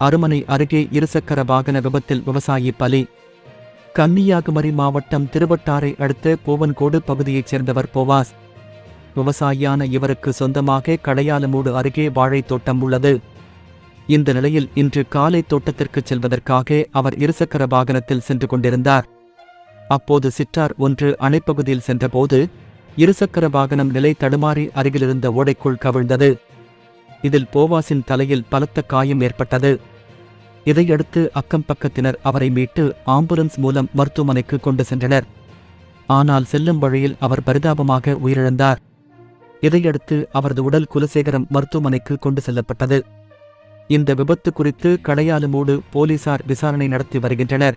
அருமனை அருகே இருசக்கர வாகன விபத்தில் விவசாயி பலி. கன்னியாகுமரி மாவட்டம் திருவட்டாரை அடுத்த கோவன்கோடு பகுதியைச் சேர்ந்தவர் போவாஸ். விவசாயியான இவருக்கு சொந்தமாக கடையாலமூடு அருகே வாழைத் தோட்டம் உள்ளது. இந்த நிலையில் இன்று காலை தோட்டத்திற்கு செல்வதற்காக அவர் இருசக்கர வாகனத்தில் சென்று கொண்டிருந்தார். அப்போது சிற்றார் ஒன்று அணைப்பகுதியில் சென்றபோது இருசக்கர வாகனம் நிலை தடுமாறி அருகிலிருந்த ஓடைக்குள் கவிழ்ந்தது. இதில் போவாஸின் தலையில் பலத்த காயம் ஏற்பட்டது. இதையடுத்து அக்கம் பக்கத்தினர் அவரை மீட்டு ஆம்புலன்ஸ் மூலம் மருத்துவமனைக்கு கொண்டு சென்றனர். ஆனால் செல்லும் வழியில் அவர் பரிதாபமாக உயிரிழந்தார். இதையடுத்து அவரது உடல் குலசேகரம் மருத்துவமனைக்கு கொண்டு செல்லப்பட்டது. இந்த விபத்து குறித்து கடையாலுமூடு போலீசார் விசாரணை நடத்தி வருகின்றனர்.